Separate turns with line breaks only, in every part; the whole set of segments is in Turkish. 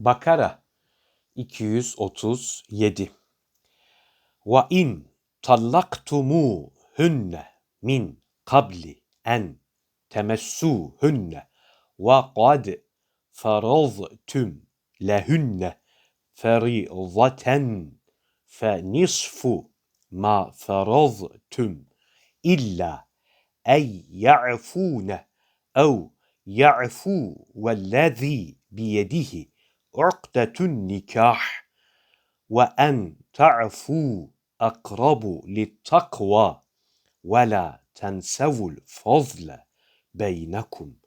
Bakara 237 Ve in tallaktumuhunne min qabli en temessuhunne ve kad faraztum lehunne ferizaten fe nisfu ma faraztum illa ey ya'fune ev ya'fu vellezî biyedihi uqdetun nikah ve en ta'fu akrabu littakva ve la tensevul fazle beynekum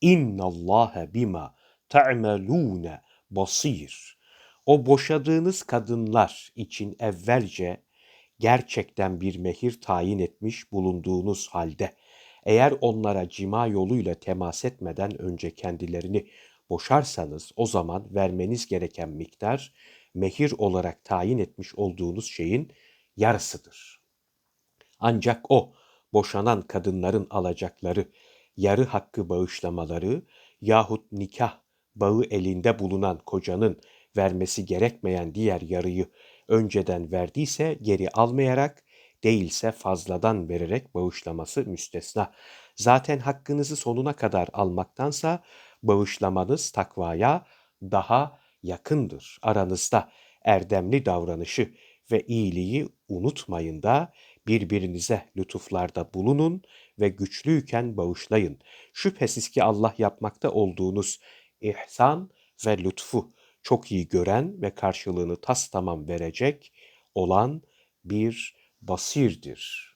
innallâhe bima ta'melûne basir. O boşadığınız kadınlar için evvelce gerçekten bir mehir tayin etmiş bulunduğunuz halde eğer onlara cima yoluyla temas etmeden önce kendilerini boşarsanız o zaman vermeniz gereken miktar mehir olarak tayin etmiş olduğunuz şeyin yarısıdır. Ancak o boşanan kadınların alacakları yarı hakkı bağışlamaları yahut nikah bağı elinde bulunan kocanın vermesi gerekmeyen diğer yarıyı önceden verdiyse geri almayarak değilse fazladan vererek bağışlaması müstesna. Zaten hakkınızı sonuna kadar almaktansa bağışlamanız takvaya daha yakındır. Aranızda erdemli davranışı ve iyiliği unutmayın da birbirinize lütuflarda bulunun ve güçlüyken bağışlayın. Şüphesiz ki Allah yapmakta olduğunuz ihsan ve lütfu çok iyi gören ve karşılığını tas tamam verecek olan bir basirdir.